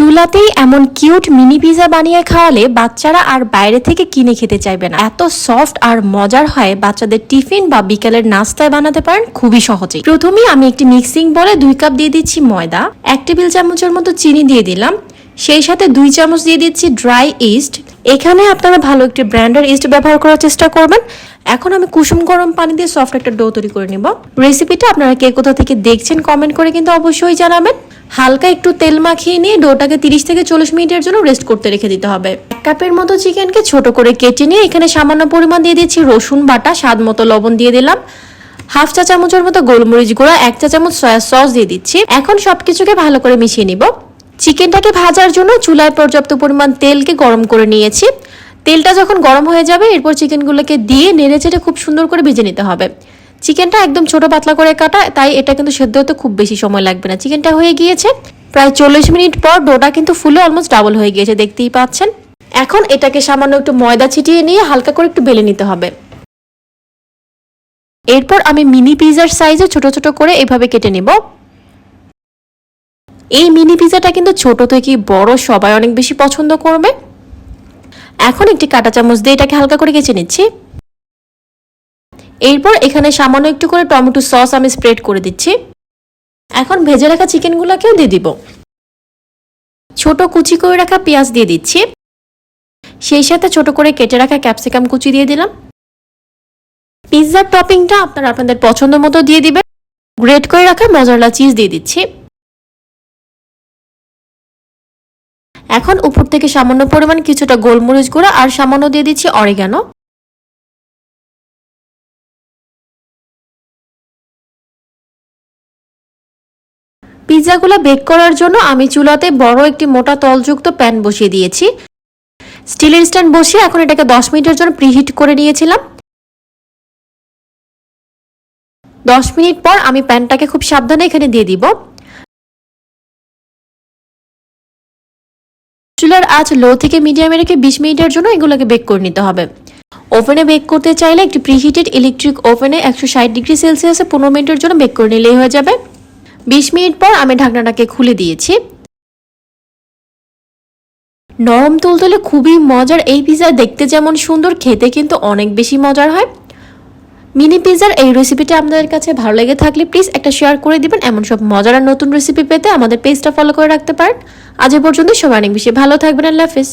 চুলাতেই এমন cute mini pizza বানিয়ে খাওয়ালে বাচ্চারা আর বাইরে থেকে কিনে খেতে চাইবে না। এত সফট আর মজার হয় বাচ্চাদের টিফিন বা বিকেলের নাস্তায় বানাতে পারেন খুবই সহজে প্রথমেই আমি একটি মিক্সিং বলে দুই কাপ দিয়ে দিচ্ছি ময়দা, এক টেবিল চামচের মতো চিনি দিয়ে দিলাম, সেই সাথে দুই চামচ দিয়ে দিচ্ছি ড্রাই ইস্ট এখানে আপনারা ভালো একটি ব্র্যান্ডের ইস্ট ব্যবহার করার চেষ্টা করবেন। এখন আমি কুসুম গরম পানি দিয়ে সফট একটা ডো তৈরি করে নিব। রেসিপিটা আপনারা কে কোথা থেকে দেখছেন কমেন্ট করে কিন্তু অবশ্যই জানাবেন। হালকা একটু তেল মাখিয়ে নিয়ে ডোটাকে তিরিশ থেকে চল্লিশ মিনিটের জন্য রেস্ট করতে রেখে দিতে হবে। এক কাপের মতো চিকেনকে ছোট করে কেটে নিয়ে এখানে সামান্য পরিমাণ দিয়ে দিচ্ছি রসুন বাটা, স্বাদ মতো লবণ দিয়ে দিলাম। হাফ চা চামচের মতো গোলমরিচ গুঁড়া, এক চা চামচ সয়া সস দিয়ে দিচ্ছি। এখন সবকিছুকে ভালো করে মিশিয়ে নিব। চিকেনটাকে ভাজার জন্য চুলায় পর্যাপ্ত পরিমাণ তেলকে গরম করে নিয়েছি। তেলটা যখন গরম হয়ে যাবে, এরপর চিকেনগুলোকে দিয়ে নেড়ে চেড়ে খুব সুন্দর করে ভেজে নিতে হবে। চিকেনটা একদম ছোট পাতলা করে কাটা, তাই এটা কিন্তু সেদ্ধ হতে খুব বেশি সময় লাগবে না। চিকেনটা হয়ে গিয়েছে। প্রায় চল্লিশ মিনিট পর ডোটা কিন্তু ফুলে অলমোস্ট ডাবল হয়ে গিয়েছে, দেখতেই পাচ্ছেন। এখন এটাকে সামান্য একটু ময়দা ছিটিয়ে নিয়ে হালকা করে একটু বেলে নিতে হবে। এরপর আমি মিনি পিজার সাইজে ছোট ছোট করে এভাবে কেটে নেব। এই মিনি পিজাটা কিন্তু ছোট থেকে বড়, সবাই অনেক বেশি পছন্দ করবে। এখন একটি কাঁটা চামচ দিয়ে এটাকে হালকা করে কেচে নিচ্ছি। এরপর এখানে সামান্য একটু করে টমেটো সস আমি স্প্রেড করে দিচ্ছি। এখন ভেজে রাখা চিকেনগুলোকেও দিয়ে দিব। ছোট কুচি করে রাখা পেঁয়াজ দিয়ে দিচ্ছি। সেই সাথে ছোট করে কেটে রাখা ক্যাপসিকাম কুচি দিয়ে দিলাম। পিৎজার টপিংটা আপনারা আপনাদের পছন্দ মতো দিয়ে দিবেন। গ্রেট করে রাখা মজারলা চিজ দিয়ে দিচ্ছি। এখন উপর থেকে সামান্য পরিমাণ কিছুটা গোলমরিচ গুঁড়া আর সামান্য দিয়ে দিচ্ছি অরিগানো। পিৎজাগুলো বেক করার জন্য আমি চুলাতে বড় একটি মোটা তলযুক্ত প্যান বসিয়ে দিয়েছি। স্টিলের স্ট্যান্ড বসিয়ে এখন এটাকে দশ মিনিটের জন্য প্রিহিট করে নিয়েছিলাম। দশ মিনিট পর আমি প্যানটাকে খুব সাবধানে এখানে দিয়ে দিব। চুলার আঁচ লো থেকে মিডিয়ামে রেখে বিশ মিনিটের জন্য এগুলোকে বেক করে নিতে হবে। ওভেনে বেক করতে চাইলে একটি প্রিহিটেড ইলেকট্রিক ওভেনে একশো ষাট ডিগ্রি সেলসিয়াসে পনেরো মিনিটের জন্য বেক করে নিলেই হয়ে যাবে। বিশ মিনিট পর আমি ঢাকনাটাকে খুলে দিয়েছি। নরম তুলতুলে খুবই মজার এই পিৎজা দেখতে যেমন সুন্দর, খেতে কিন্তু অনেক বেশি মজার হয়। মিনি পিজার এই রেসিপিটা আপনাদের কাছে ভালো লেগে থাকলে প্লিজ একটা শেয়ার করে দিবেন। এমন সব মজার আর নতুন রেসিপি পেতে আমাদের পেজটা ফলো করে রাখতে পারেন। আজ পর্যন্ত সবাই অনেক বেশি ভালো থাকবেন। আল্লাহ হাফিজ।